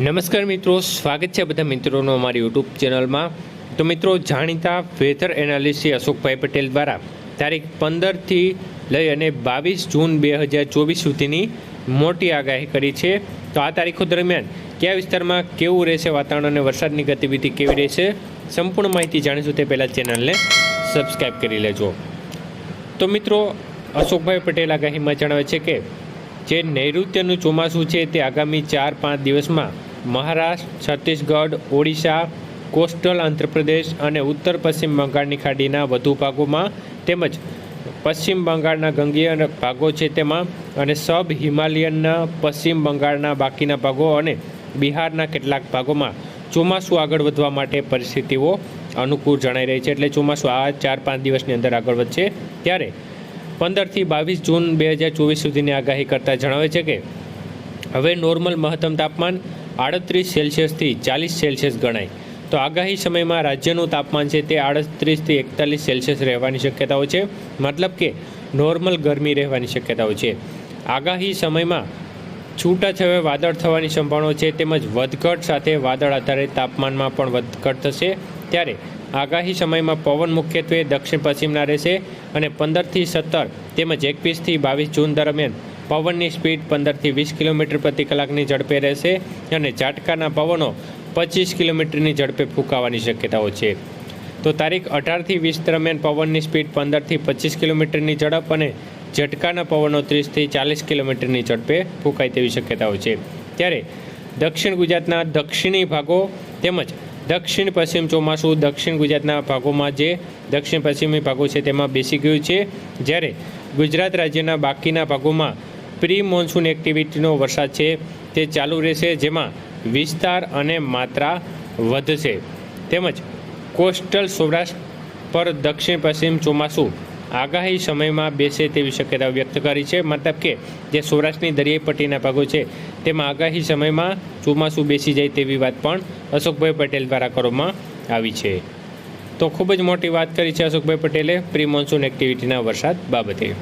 નમસ્કાર મિત્રો, સ્વાગત છે બધા મિત્રોનો અમારી યુટ્યુબ ચેનલમાં. તો મિત્રો, જાણીતા વેધર એનાલિસ્ટ અશોકભાઈ પટેલ દ્વારા તારીખ પંદરથી લઈ અને બાવીસ જૂન બે હજાર ચોવીસ સુધીની મોટી આગાહી કરી છે. તો આ તારીખો દરમિયાન કયા વિસ્તારમાં કેવું રહેશે વાતાવરણ અને વરસાદની ગતિવિધિ કેવી રહેશે સંપૂર્ણ માહિતી જાણીશું તે પહેલાં ચેનલને સબસ્ક્રાઈબ કરી લેજો. તો મિત્રો, અશોકભાઈ પટેલ આગાહીમાં જણાવે છે કે જે નૈઋત્યનું ચોમાસું છે તે આગામી ચાર પાંચ દિવસમાં મહારાષ્ટ્ર, છત્તીસગઢ, ઓડિશા, કોસ્ટલ આંધ્રપ્રદેશ અને ઉત્તર પશ્ચિમ બંગાળની ખાડીના વધુ ભાગોમાં તેમજ પશ્ચિમ બંગાળના ગંગીય ભાગો છે તેમાં અને સબ હિમાલયનના પશ્ચિમ બંગાળના બાકીના ભાગો અને બિહારના કેટલાક ભાગોમાં ચોમાસું આગળ વધવા માટે પરિસ્થિતિઓ અનુકૂળ જણાઈ રહી છે. એટલે ચોમાસું આ ચાર પાંચ દિવસની અંદર આગળ વધશે. ત્યારે પંદરથી બાવીસ જૂન બે હજાર ચોવીસ સુધીની આગાહી કરતાં જણાવે છે કે હવે નોર્મલ મહત્તમ તાપમાન આડત્રીસ સેલ્સિયસથી ચાલીસ સેલ્સિયસ ગણાય. તો આગાહી સમયમાં રાજ્યનું તાપમાન છે તે આડત્રીસથી એકતાલીસ સેલ્સિયસ રહેવાની શક્યતાઓ છે. મતલબ કે નોર્મલ ગરમી રહેવાની શક્યતાઓ છે. આગાહી સમયમાં છૂટાછવાયા વાદળ થવાની સંભાવના છે તેમજ વધઘટ સાથે વાદળ આધારિત તાપમાનમાં પણ વધઘટ થશે. ત્યારે આગાહી સમયમાં પવન મુખ્યત્વે દક્ષિણ પશ્ચિમના રહેશે અને પંદરથી સત્તર તેમજ એકવીસથી બાવીસ જૂન દરમિયાન પવનની સ્પીડ પંદરથી વીસ કિલોમીટર પ્રતિ કલાકની ઝડપે રહેશે અને ઝાટકાના પવનો પચીસ કિલોમીટરની ઝડપે ફૂંકાવાની શક્યતાઓ છે. તો તારીખ અઢારથી વીસ દરમિયાન પવનની સ્પીડ પંદરથી પચીસ કિલોમીટરની ઝડપ અને ઝટકાના પવનો ત્રીસથી ચાલીસ કિલોમીટરની ઝડપે ફૂંકાય તેવી શક્યતાઓ છે. ત્યારે દક્ષિણ ગુજરાતના દક્ષિણી ભાગો તેમજ દક્ષિણ પશ્ચિમ ચોમાસું દક્ષિણ ગુજરાતના ભાગોમાં જે દક્ષિણ પશ્ચિમી ભાગો છે તેમાં બેસી ગયું છે. જ્યારે ગુજરાત રાજ્યના બાકીના ભાગોમાં પ્રી મોન્સૂન એક્ટિવિટીનો વરસાદ છે, તે ચાલુ રહેશે, જેમાં વિસ્તાર અને માત્રા વધશે. તેમજ કોસ્ટલ સૌરાષ્ટ્ર પર દક્ષિણ પશ્ચિમ ચોમાસું આગાહી સમયમાં બેસે તેવી શક્યતા વ્યક્ત કરી છે, મતલબ કે જે સૌરાષ્ટ્રની દરિયાઈ પટ્ટીના ભાગો છે, તેમાં આગાહી સમયમાં ચોમાસું બેસી જાય તેવી વાત પણ અશોકભાઈ પટેલ દ્વારા કરવામાં આવી છે. તો ખૂબ જ મોટી વાત કરી છે અશોકભાઈ પટેલે પ્રી મોન્સૂન એક્ટિવિટીના વરસાદ બાબતે.